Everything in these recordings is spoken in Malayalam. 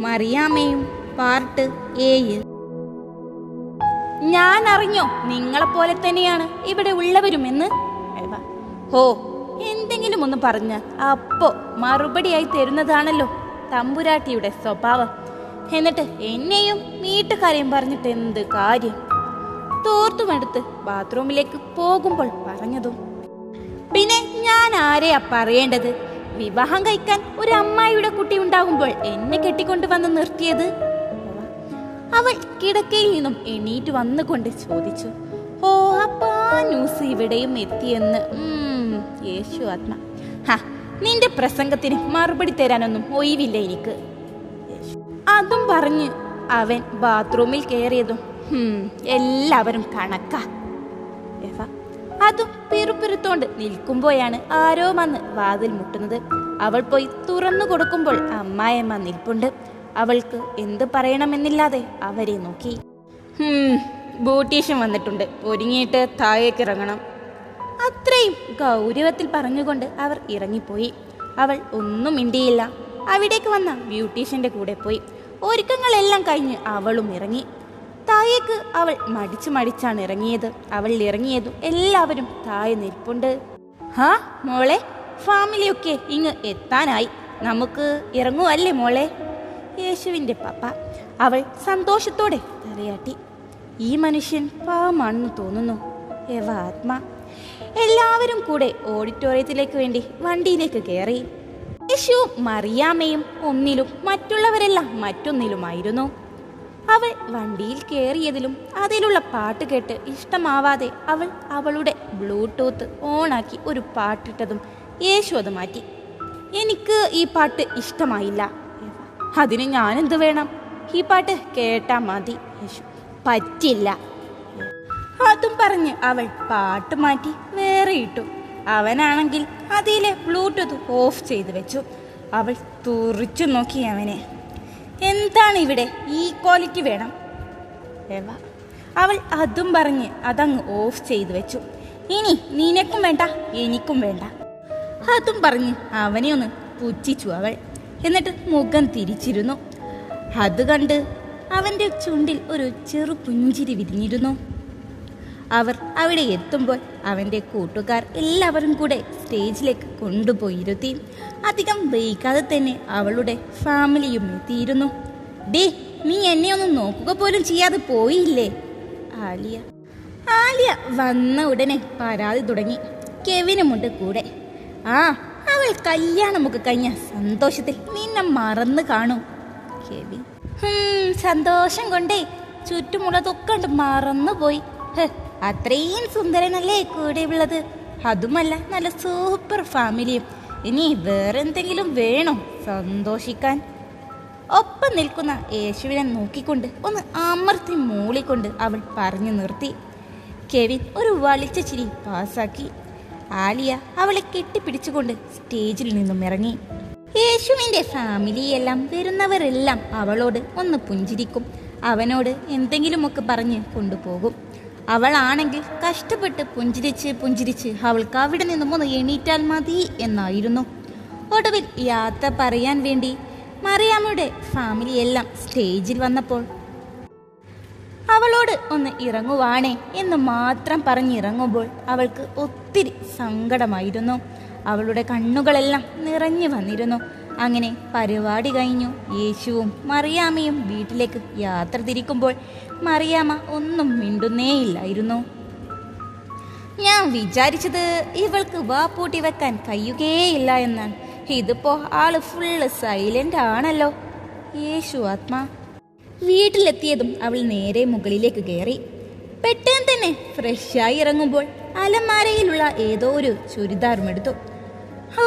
മറിയാമ്മയും പാർട്ട് ഏഴ്. ഞാൻ അറിഞ്ഞോ നിങ്ങളെപ്പോലെ തന്നെയാണ് ഇവിടെ ഉള്ളവരുമെന്ന്. ഹോ എന്തെങ്കിലും ഒന്ന് പറഞ്ഞ അപ്പോ മറുപടിയായി തരുന്നതാണല്ലോ തമ്പുരാട്ടിയുടെ സ്വഭാവം. എന്നിട്ട് എന്നെയും വീട്ടുകാരെയും പറഞ്ഞിട്ട് എന്ത് കാര്യം? തോർത്തുമെടുത്ത് ബാത്റൂമിലേക്ക് പോകുമ്പോൾ പറഞ്ഞതും. പിന്നെ ഞാൻ ആരെയാ പറയേണ്ടത്? വിവാഹം കഴിക്കാൻ ഒരു അമ്മായിയുടെ കുട്ടി ഉണ്ടാകുമ്പോൾ എന്നെ കെട്ടിക്കൊണ്ട് വന്ന് നിർത്തിയത്? അവൾ കിടക്കയിൽ നിന്നും എണീറ്റ് വന്നുകൊണ്ട് ചോദിച്ചു ഓ അപ്പാ ന്യൂസ് ഇവിടെയും എത്തിയെന്ന്. യേശു ആത്മ. ഹാ നിന്റെ പ്രസംഗത്തിന് മറുപടി തരാനൊന്നും ഒഴിവില്ല എനിക്ക്. അതും പറഞ്ഞ് അവൻ ബാത്റൂമിൽ കയറിയതും എല്ലാവരും കണക്കാ. അതും പിറുപിറുത്തോണ്ട് നിൽക്കുമ്പോഴാണ് ആരോ വന്ന് വാതിൽ മുട്ടുന്നത്. അവൾ പോയി തുറന്നു കൊടുക്കുമ്പോൾ അമ്മായമ്മ നിൽപ്പുണ്ട്. അവൾക്ക് എന്ത് പറയണമെന്നില്ലാതെ അവരെ നോക്കി. ബ്യൂട്ടീഷ്യൻ വന്നിട്ടുണ്ട്. ഒരുങ്ങിയിട്ട് താഴേക്ക് ഇറങ്ങണം. അത്രയും ഗൗരവത്തിൽ പറഞ്ഞുകൊണ്ട് അവർ ഇറങ്ങിപ്പോയി. അവൾ ഒന്നും മിണ്ടിയില്ല. അവിടേക്ക് വന്ന ബ്യൂട്ടീഷ്യന്റെ കൂടെ പോയി. ഒരുക്കങ്ങളെല്ലാം കഴിഞ്ഞ് അവളും ഇറങ്ങി. താഴേക്ക് അവൾ മടിച്ചു മടിച്ചാണ് ഇറങ്ങിയത്. അവൾ ഇറങ്ങിയതും എല്ലാവരും താഴെ നിൽപ്പുണ്ട്. ഹാ മോളെ ഫാമിലിയൊക്കെ ഇങ്ങ് എത്താനായി. നമുക്ക് ഇറങ്ങുവല്ലേ മോളെ? യേശുവിന്റെ പപ്പ അവൾ സന്തോഷത്തോടെ തലയാട്ടി. ഈ മനുഷ്യൻ പാവമാണെന്ന് തോന്നുന്നു. എവ ആത്മാ? എല്ലാവരും കൂടെ ഓഡിറ്റോറിയത്തിലേക്ക് വേണ്ടി വണ്ടിയിലേക്ക് കയറി. യേശുവും മറിയാമ്മയും ഒന്നിലും മറ്റുള്ളവരെല്ലാം മറ്റൊന്നിലുമായിരുന്നു. അവൾ വണ്ടിയിൽ കയറിയതിലും അതിലുള്ള പാട്ട് കേട്ട് ഇഷ്ടമാവാതെ അവൾ അവളുടെ ബ്ലൂടൂത്ത് ഓണാക്കി ഒരു പാട്ടിട്ടതും യേശു അത് മാറ്റി. എനിക്ക് ഈ പാട്ട് ഇഷ്ടമായില്ല. അതിന് ഞാനെന്ത് വേണം? ഈ പാട്ട് കേട്ടാ മതി യേശു. പറ്റില്ല. അതും പറഞ്ഞ് അവൾ പാട്ട് മാറ്റി വേറെ ഇട്ടു. അവനാണെങ്കിൽ അതിലെ ബ്ലൂടൂത്ത് ഓഫ് ചെയ്തു വെച്ചു. അവൾ തുറിച്ചു നോക്കി അവനെ. എന്താണ് ഇവിടെ ഈ ക്വാളിറ്റി വേണം? അവൾ അതും പറഞ്ഞ് അതങ്ങ് ഓഫ് ചെയ്തു വെച്ചു. ഇനി നിനക്കും വേണ്ട എനിക്കും വേണ്ട. അതും പറഞ്ഞ് അവനെ ഒന്ന് പുച്ഛിച്ചു അവൾ. എന്നിട്ട് മുഖം തിരിച്ചിരുന്നു. അത് കണ്ട് അവന്റെ ചുണ്ടിൽ ഒരു ചെറു പുഞ്ചിരി വിരിഞ്ഞിരുന്നു. അവർ അവിടെ എത്തുമ്പോൾ അവന്റെ കൂട്ടുകാർ എല്ലാവരും കൂടെ സ്റ്റേജിലേക്ക് കൊണ്ടുപോയിരുത്തി അധികം വൈകാതെ തന്നെ അവളുടെ ഫാമിലിയും എത്തിയിരുന്നു. ഡേ നീ എന്നെ ഒന്ന് നോക്കുക പോലും ചെയ്യാതെ പോയില്ലേ? ആലിയ. ആലിയ വന്ന ഉടനെ പരാതി തുടങ്ങി. കെവിനുമുണ്ട് കൂടെ. ആ അവൾ കല്യാണമൊക്കെ കഴിഞ്ഞ സന്തോഷത്തിൽ നിന്നെ മറന്നു കാണും. കെവിൻ. സന്തോഷം കൊണ്ടേ. ചുറ്റുമുള്ളതൊക്കെ കണ്ട് മറന്നുപോയി. ഹ്, അത്രയും സുന്ദരനല്ലേ കൂടെ ഉള്ളത്? അതുമല്ല നല്ല സൂപ്പർ ഫാമിലിയും ഇനി വേറെന്തെങ്കിലും വേണോ സന്തോഷിക്കാൻ? ഒപ്പം നിൽക്കുന്ന യേശുവിനെ നോക്കിക്കൊണ്ട് ഒന്ന് അമർത്തി മൂളിക്കൊണ്ട് അവൾ പറഞ്ഞു നിർത്തി. കെവിൻ ഒരു വളിച്ച ചിരി പാസാക്കി ആലിയ അവളെ കെട്ടിപ്പിടിച്ചുകൊണ്ട് സ്റ്റേജിൽ നിന്നും ഇറങ്ങി. യേശുവിന്റെ ഫാമിലിയെല്ലാം വരുന്നവരെല്ലാം അവളോട് ഒന്ന് പുഞ്ചിരിക്കും. അവനോട് എന്തെങ്കിലുമൊക്കെ പറഞ്ഞ് കൊണ്ടുപോകും. അവളാണെങ്കിൽ കഷ്ടപ്പെട്ട് പുഞ്ചിരിച്ച് പുഞ്ചിരിച്ച് അവൾക്ക് അവിടെ നിന്നും ഒന്ന് എണീറ്റാൽ മതി എന്നായിരുന്നു. ഒടുവിൽ യാത്ര പറയാൻ വേണ്ടി മറിയാമ്മയുടെ ഫാമിലിയെല്ലാം സ്റ്റേജിൽ വന്നപ്പോൾ അവളോട് ഒന്ന് ഇറങ്ങുവാണേ എന്ന് മാത്രം പറഞ്ഞിറങ്ങുമ്പോൾ അവൾക്ക് ഒത്തിരി സങ്കടമായിരുന്നു. അവളുടെ കണ്ണുകളെല്ലാം നിറഞ്ഞു വന്നിരുന്നു. അങ്ങനെ പരിപാടി കഴിഞ്ഞു. യേശുവും മറിയാമ്മയും വീട്ടിലേക്ക് യാത്ര തിരിക്കുമ്പോൾ മറിയാമ ഒന്നും മിണ്ടുന്നേയില്ലായിരുന്നു. ഞാൻ വിചാരിച്ചത് ഇവൾക്ക് വാ പൂട്ടി വെക്കാൻ കഴിയുകയില്ല എന്നാണ്. ഇതിപ്പോ ആൾ ഫുള്ള് സൈലന്റ് ആണല്ലോ. യേശു ആത്മാ. വീട്ടിലെത്തിയതും അവൾ നേരെ മുകളിലേക്ക് കയറി. പെട്ടെന്ന് തന്നെ ഫ്രഷായി ഇറങ്ങുമ്പോൾ അലമാരയിലുള്ള ഏതോ ഒരു ചുരിദാറും എടുത്തു. ഹോ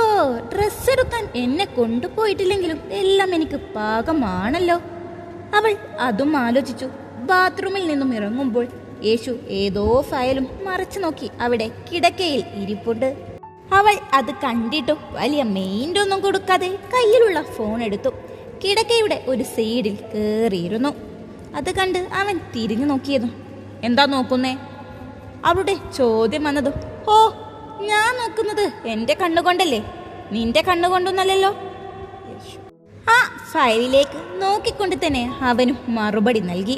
ഡ്രസ് എടുക്കാൻ എന്നെ കൊണ്ടുപോയിട്ടില്ലെങ്കിലും എല്ലാം എനിക്ക് പാകമാണല്ലോ. അവൾ അതും ആലോചിച്ചു. ബാത്റൂമിൽ നിന്നും ഇറങ്ങുമ്പോൾ യേശു ഏതോ ഫയലും മറച്ചു നോക്കി അവിടെ കിടക്കയിൽ ഇരിപ്പുണ്ട്. അവൾ അത് കണ്ടിട്ടു വലിയ മെയിന്റെ ഒന്നും കൊടുക്കാതെ കയ്യിലുള്ള ഫോൺ എടുത്തു. കിടക്കയുടെ ഒരു സൈഡിൽ കയറിയിരുന്നു അത് കണ്ട് അവൻ തിരിഞ്ഞു നോക്കിയതും എന്താ നോക്കുന്നേ? അവളുടെ ചോദ്യം വന്നതും ഓ ഞാൻ നോക്കുന്നത് എന്റെ കണ്ണുകൊണ്ടല്ലേ? നിന്റെ കണ്ണുകൊണ്ടൊന്നല്ലല്ലോ? ആ ഫയലിലേക്ക് നോക്കിക്കൊണ്ട് തന്നെ അവനും മറുപടി നൽകി.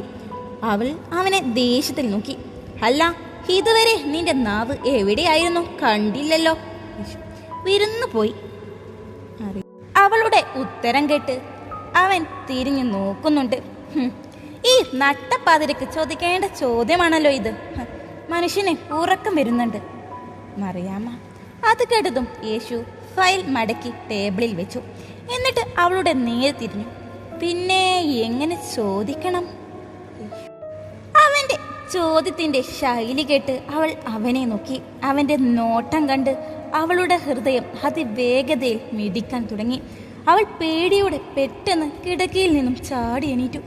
അവൾ അവനെ ദേഷ്യത്തിൽ നോക്കി. അല്ല ഇതുവരെ നിന്റെ നാവ് എവിടെയായിരുന്നു? കണ്ടില്ലല്ലോ. വിരുന്നു പോയി. അവളുടെ ഉത്തരം കേട്ട് അവൻ തിരിഞ്ഞു നോക്കുന്നുണ്ട്. ഈ നട്ടപ്പാതിരക്ക് ചോദിക്കേണ്ട ചോദ്യമാണല്ലോ ഇത്. മനുഷ്യന് ഉറക്കം വരുന്നുണ്ട്. മറിയാമ്മ. അത് കേട്ടതും യേശു ഫയൽ മടക്കി ടേബിളിൽ വെച്ചു. എന്നിട്ട് അവളുടെ നേരെ തിരിഞ്ഞു. പിന്നെ എങ്ങനെ ചോദിക്കണം? അവന്റെ ചോദ്യത്തിന്റെ ശൈലി കേട്ട് അവൾ അവനെ നോക്കി. അവന്റെ നോട്ടം കണ്ട് അവളുടെ ഹൃദയം അതിവേഗതയിൽ മിടിക്കാൻ തുടങ്ങി. അവൾ പേടിയോടെ പെട്ടെന്ന് കിടക്കയിൽ നിന്നും ചാടി എണീറ്റു.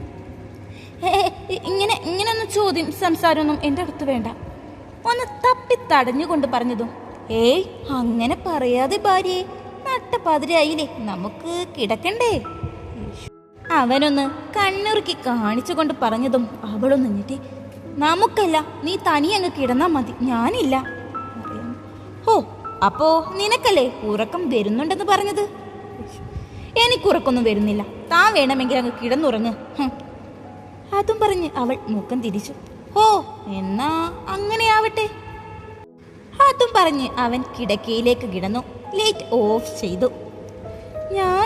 "ഏ, ഏ, ഇങ്ങനെ ഇങ്ങനെയൊന്നും ചോദ്യം സംസാരമൊന്നും എന്റെ അടുത്ത് വേണ്ട. ഒന്ന് തപ്പി തടഞ്ഞുകൊണ്ട് പറഞ്ഞതും ഏയ് അങ്ങനെ പറയാതെ ഭാര്യയെ നട്ടപ്പാതിരായില്ലേ നമുക്ക് കിടക്കണ്ടേ അവനൊന്ന് കണ്ണുറുക്കി കാണിച്ചുകൊണ്ട് പറഞ്ഞതും അവളൊന്ന് ഞെട്ടി നമുക്കല്ല നീ തനി അങ്ങ് കിടന്നാ മതി ഞാനില്ല. ഓ അപ്പോ നിനക്കല്ലേ ഉറക്കം വരുന്നുണ്ടെന്ന് പറഞ്ഞത് എനിക്കുറക്കൊന്നും വരുന്നില്ല താൻ വേണമെങ്കിൽ അങ്ങ് കിടന്നുറങ്ങ്. അതും പറഞ്ഞ് അവൾ മുഖം തിരിച്ചു ഓ എന്നാ അങ്ങനെയാവട്ടെ. അതും പറഞ്ഞ് അവൻ കിടക്കയിലേക്ക് കിടന്നു. ലൈറ്റ് ഓഫ് ചെയ്തു.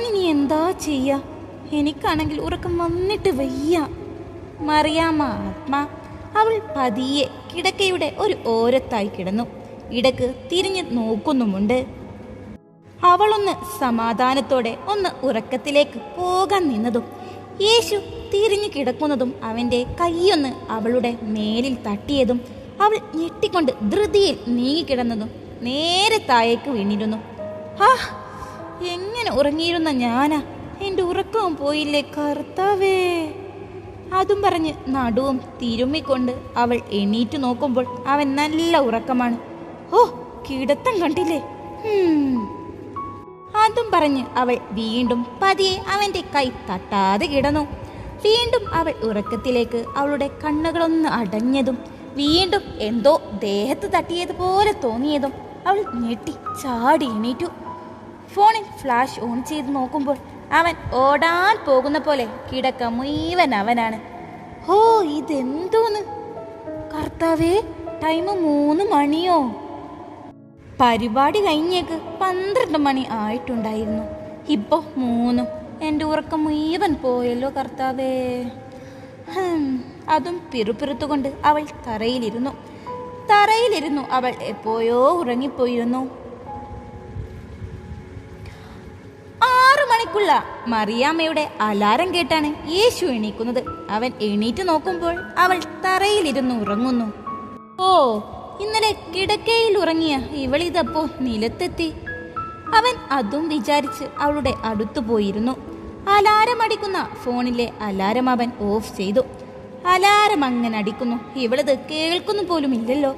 ഇനി എന്താ ചെയ്യാ? എനിക്കാണെങ്കിൽ ഉറക്കം വന്നിട്ട് വയ്യ. മറിയാമ്മ ആത്മാ അവൾ പതിയെ കിടക്കയുടെ ഒരു ഓരത്തായി കിടന്നു. ഇടയ്ക്ക് തിരിഞ്ഞ് നോക്കുന്നുമുണ്ട്. അവളൊന്ന് സമാധാനത്തോടെ ഒന്ന് ഉറക്കത്തിലേക്ക് പോകാൻ നിന്നതും യേശു തിരിഞ്ഞു കിടക്കുന്നതും അവന്റെ കൈയൊന്ന് അവളുടെ മേലിൽ തട്ടിയതും അവൾ ഞെട്ടിക്കൊണ്ട് ധൃതിയിൽ നീങ്ങിക്കിടന്നതും നേരെ താഴേക്ക് വീണിരുന്നു. ഹാ എങ്ങനെ ഉറങ്ങിയിരുന്ന ഞാനാ? എന്റെ ഉറക്കവും പോയില്ലേ കർത്താവേ? അതും പറഞ്ഞ് നടുവും തിരുമ്മിക്കൊണ്ട് അവൾ എണീറ്റു നോക്കുമ്പോൾ അവൻ നല്ല ഉറക്കമാണ്. ഓ കിടത്തം കണ്ടില്ലേ? അതും പറഞ്ഞ് അവൾ വീണ്ടും പതിയെ അവന്റെ കൈ തട്ടാതെ കിടന്നു. വീണ്ടും അവൾ ഉറക്കത്തിലേക്ക് അവളുടെ കണ്ണുകളൊന്ന് അടഞ്ഞതും വീണ്ടും എന്തോ ദേഹത്ത് തട്ടിയതുപോലെ തോന്നിയതും അവൾ ഞെട്ടി ചാടി എണീറ്റു. ഫോണിൽ ഫ്ലാഷ് ഓൺ ചെയ്ത് നോക്കുമ്പോൾ അവൻ ഓടാൻ പോകുന്ന പോലെ കിടക്ക മുഴുവൻ അവനാണ്. ഹോ ഇതെന്തോന്ന്? കർത്താവേ ടൈം മൂന്ന് മണിയോ? പരിപാടി കഴിഞ്ഞേക്ക് പന്ത്രണ്ട് മണി ആയിട്ടുണ്ടായിരുന്നു. ഇപ്പോ മൂന്നും. എന്റെ ഉറക്കം മുഴുവൻ പോയല്ലോ കർത്താവേ. അതും പിറുപിറുത്തുകൊണ്ട് അവൾ തറയിലിരുന്നു. തറയിലിരുന്നു അവൾ എപ്പോയോ ഉറങ്ങിപ്പോയിരുന്നു. ആറു മണിക്കുള്ള മറിയാമ്മയുടെ അലാരം കേട്ടാണ് യേശു എണീക്കുന്നത്. അവൻ എണീറ്റ് നോക്കുമ്പോൾ അവൾ തറയിലിരുന്നു ഉറങ്ങുന്നു. ഓ ഇന്നലെ കിടക്കയിൽ ഉറങ്ങിയ ഇവളിതപ്പോ നിലത്തെത്തി. അവൻ അതും വിചാരിച്ച് അവളുടെ അടുത്തു പോയിരുന്നു. അലാരം അടിക്കുന്ന ഫോണിലെ അലാരം അവൻ ഓഫ് ചെയ്തു. അലാരം അങ്ങനെ അടിക്കുന്നു. ഇവളത് കേൾക്കുന്നു പോലും ഇല്ലല്ലോ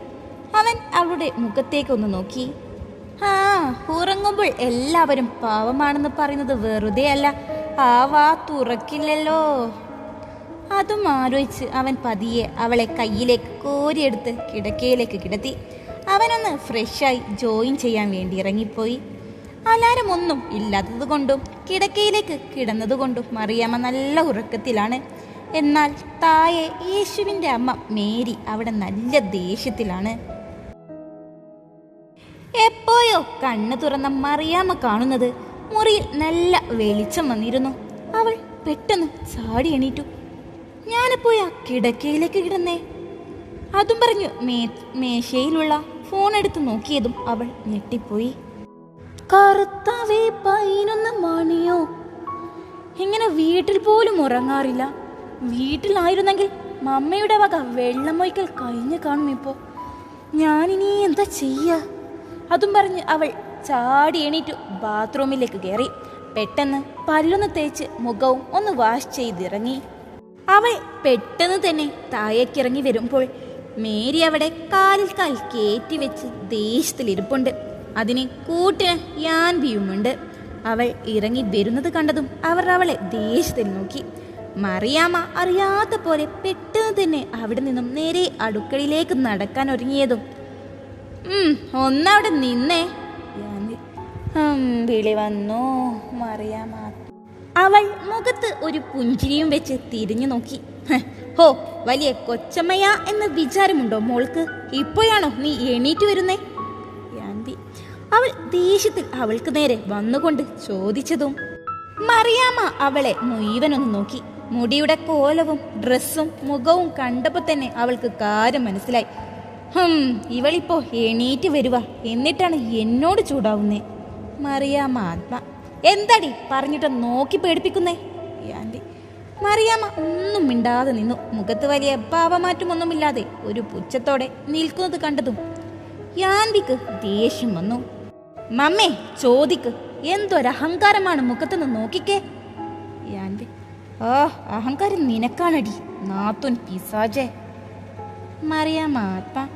അവൻ അവളുടെ മുഖത്തേക്കൊന്ന് നോക്കി. ആ ഉറങ്ങുമ്പോൾ എല്ലാവരും പാവമാണെന്ന് പറയുന്നത് വെറുതെ അല്ല. ആ വാ തുറക്കില്ലല്ലോ അതും ആലോചിച്ച് അവൻ പതിയെ അവളെ കയ്യിലേക്ക് കോരിയെടുത്ത് കിടക്കയിലേക്ക് കിടത്തി. അവനൊന്ന് ഫ്രഷായി ജോയിൻ ചെയ്യാൻ വേണ്ടി ഇറങ്ങിപ്പോയി അലാരം ഒന്നും ഇല്ലാത്തത് കൊണ്ടും കിടക്കയിലേക്ക് കിടന്നതുകൊണ്ടും മറിയാമ്മ നല്ല ഉറക്കത്തിലാണ്. എന്നാൽ തായെ യേശുവിന്റെ അമ്മ മേരി അവിടെ നല്ല ദേഷ്യത്തിലാണ്. എപ്പോഴോ കണ്ണു തുറന്ന മറിയാമ്മ കാണുന്നത് മുറിയിൽ നല്ല വെളിച്ചം വന്നിരുന്നു. അവൾ പെട്ടെന്ന് ചാടി എണീറ്റു. ഞാനെപ്പോയാ കിടക്കയിലേക്ക് കിടന്നേ? അതും പറഞ്ഞു മേ മേശയിലുള്ള ഫോൺ എടുത്ത് നോക്കിയതും അവൾ ഞെട്ടിപ്പോയി. കറുത്തവേ പതിനൊന്ന് മണിയോ? ഇങ്ങനെ വീട്ടിൽ പോലും ഉറങ്ങാറില്ല. വീട്ടിലായിരുന്നെങ്കിൽ മമ്മയുടെ വക വെള്ളമൊയ്ക്കൽ കഴിഞ്ഞു കാണും ഇപ്പോ. ഞാനിനി എന്താ ചെയ്യാ? അതും പറഞ്ഞ് അവൾ ചാടി എണീറ്റു ബാത്റൂമിലേക്ക് കയറി. പെട്ടെന്ന് പല്ലൊന്ന് തേച്ച് മുഖവും ഒന്ന് വാഷ് ചെയ്തിറങ്ങി. അവൾ പെട്ടെന്ന് തന്നെ താഴേക്കിറങ്ങി വരുമ്പോൾ മേരി അവിടെ കാലിൽ കാൽ കയറ്റി വെച്ച് ദേഷ്യത്തിലിരിപ്പുണ്ട്. അതിന് കൂട്ടിന് യാൻ ബിയുമുണ്ട് അവൾ ഇറങ്ങി വരുന്നത് കണ്ടതും അവർ അവളെ ദേഷ്യത്തിൽ നോക്കി. മറിയാമ്മ അറിയാത്ത പോലെ പെട്ടെന്ന് തന്നെ അവിടെ നിന്നും നേരെ അടുക്കളയിലേക്ക് നടക്കാൻ ഒരുങ്ങിയതും ഒന്നവിടെ നിന്നേ. വിളി വന്നു മറിയാമ്മ. അവൾ മുഖത്ത് ഒരു പുഞ്ചിരിയും വെച്ച് തിരിഞ്ഞു നോക്കി. ഹോ വലിയ കൊച്ചമ്മയാ എന്ന വിചാരമുണ്ടോ മോൾക്ക്? ഇപ്പോഴാണോ നീ എണീറ്റ് വരുന്നേ? അവൾ ദേഷ്യത്തിൽ അവൾക്ക് നേരെ വന്നുകൊണ്ട് ചോദിച്ചതും മറിയാമ്മ അവളെ മുഴുവനൊന്ന് നോക്കി. മുടിയുടെ കോലവും ഡ്രസ്സും മുഖവും കണ്ടപ്പോൾ തന്നെ അവൾക്ക് കാര്യം മനസ്സിലായി. ഹും ഇവളിപ്പോ എണീറ്റ് വരുക എന്നിട്ടാണ് എന്നോട് ചൂടാവുന്നേ. മറിയാമ്മ ആത്മ. എന്താടി പറഞ്ഞിട്ട് നോക്കി പേടിപ്പിക്കുന്നേ? ആന്റി. മറിയാമ്മ ഒന്നും മിണ്ടാതെ നിന്നു. മുഖത്ത് വലിയ ഭാവമാറ്റമൊന്നുമില്ലാതെ ഒരു പുച്ഛത്തോടെ നിൽക്കുന്നത് കണ്ടതും യാൻവിക്ക് ദേഷ്യം വന്നു. മമ്മേ ചോദിക്ക്. എന്തൊരഹങ്കാരമാണ് മുഖത്തുനിന്ന് നോക്കിക്കേ? യാൻവി. ആ അഹങ്കാരം നിനക്കാണടി നാത്തുൻ പിസാജേ മറിയാമാപ്പ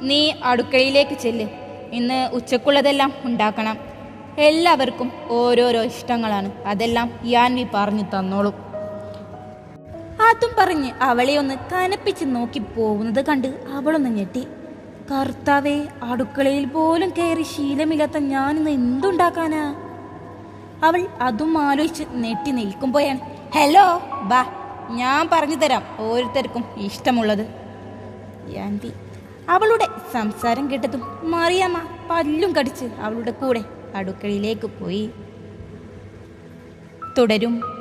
നീ അടുക്കളയിലേക്ക് ചെല്ല്. ഇന്ന് ഉച്ചക്കുള്ളതെല്ലാം ഉണ്ടാക്കണം. എല്ലാവർക്കും ഓരോരോ ഇഷ്ടങ്ങളാണ്. അതെല്ലാം യാൻവി പറഞ്ഞു തന്നോളും. അതും പറഞ്ഞ് അവളെ ഒന്ന് കനപ്പിച്ച് നോക്കി പോകുന്നത് കണ്ട് അവളൊന്ന് ഞെട്ടി. കർത്താവേ അടുക്കളയിൽ പോലും കയറി ശീലമില്ലാത്ത ഞാനിന്ന് എന്തുണ്ടാക്കാനാ? അവൾ അതും ആലോചിച്ച് നെട്ടി നിൽക്കുമ്പോഴാണ് ഹലോ ബാ ഞാൻ പറഞ്ഞു തരാം ഓരോരുത്തർക്കും ഇഷ്ടമുള്ളത്. യാന്തി അവളുടെ സംസാരം കേട്ടതും മറിയാമ്മ പല്ലും കടിച്ച് അവളുടെ കൂടെ അടുക്കളയിലേക്ക് പോയി. തുടരും.